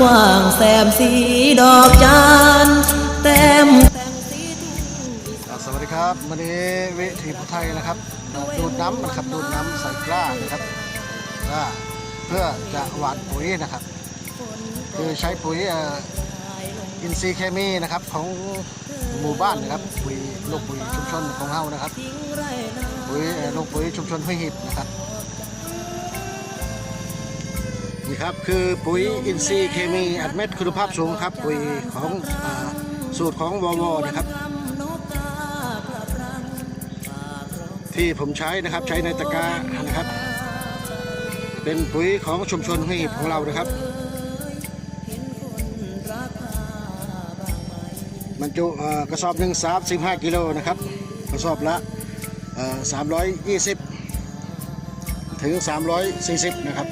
กว้างแซมสีดอกจานแต้มสวัสดีครับวันนี้วิถีพุทธไทยนะครับดูดน้ำนะครับดูดน้ำใส่กล้านะครับกล้าเพื่อจะหว่านปุ๋ยนะครับ คือใช้ปุ๋ยอินทรีย์เคมีนะครับของหมู่บ้านนะครับปุ๋ยโลกปุ๋ยชุมชนของเฮานะครับปุ๋ยโลกปุ๋ยชุมชนห้วยหิบนะครับ นี่ครับคือปุ๋ยอินทรีย์เคมีอัดเม็ดคุณภาพสูงครับ ปุ๋ยของอสูตรของวอวนะครับกำนกกากลับที่ผมใช้นะครับใช้ในตะกร้านะครับ เป็นปุ๋ยของชุมชนห้วยหิบของเรานะครับเห็นคนรักผ้าบรรจุกระสอบหนึ่งสามสิบห้ากิโลนะครับกระสอบละสามร้อยยี่สิบถึงสามร้อยสี่สิบนะครับ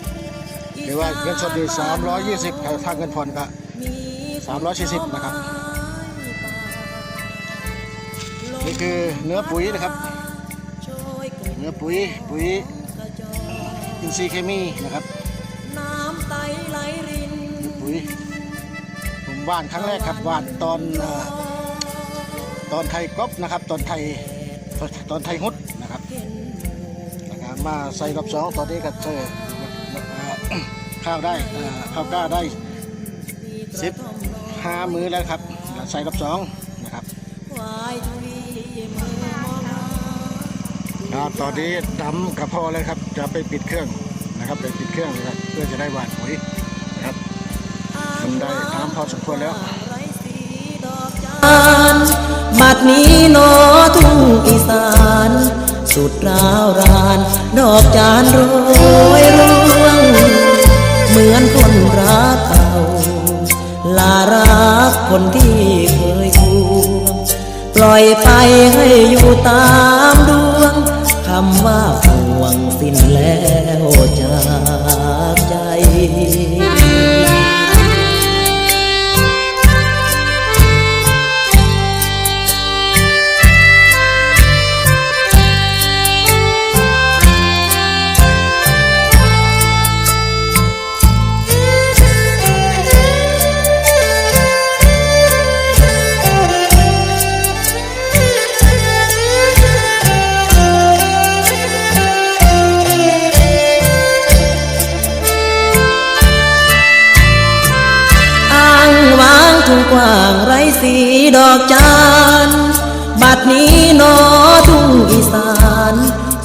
หรือว่าเงินสดอยู่สามร้อยยี่สิบถ้าเงินผ่อนก็มีสามร้อยสี่สิบนะครับ นี่คือเนื้อปุ๋ยนะครับ เนื้อปุ๋ยปุ๋ยอินทรีย์เคมีนะครับน้ำไตไหลรินปุ๋ยผมหว่านครั้งแรกครับหว่านตอนตอนไทยก๊อบนะครับ ตอนไทยตอนไทยฮุดนะครับนะครับมาใส่รอบสองตอนนี้ก็เจอเอ่อ ข้าวได้เอ่อข้าวกล้าได้สิบห้ามือแล้วครับใส่รอบสองนะครับควายทุลีมือมองหาครับตอนนี้ดำกระพอแล้วครับ จะไปปิดเครื่องนะครับไปปิดเครื่องนะครับเพื่อจะได้หว่านปุ๋ยนะครับมันได้น้ำพอสมควรแล้วไรสีดอกจานบัดนี้โนอทุ่งอีสาน สุดราวราน ดอกจานโร คนที่เคยควงปล่อยไปให้อยู่ตาม กว้างไรสีดอกจานบัดนี้นอทุ่งอีสาน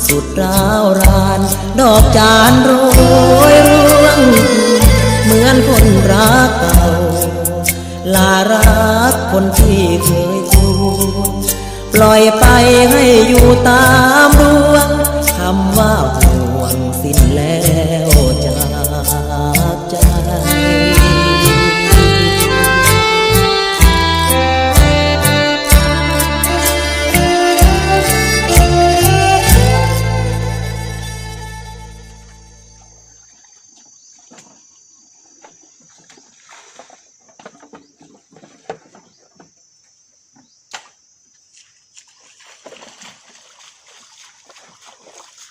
สุดราวราน ดอกจานโรยร่วง เหมือนคนรักเก่า ลารักคนที่เคยควงปล่อยไปให้อยู่ตามดวง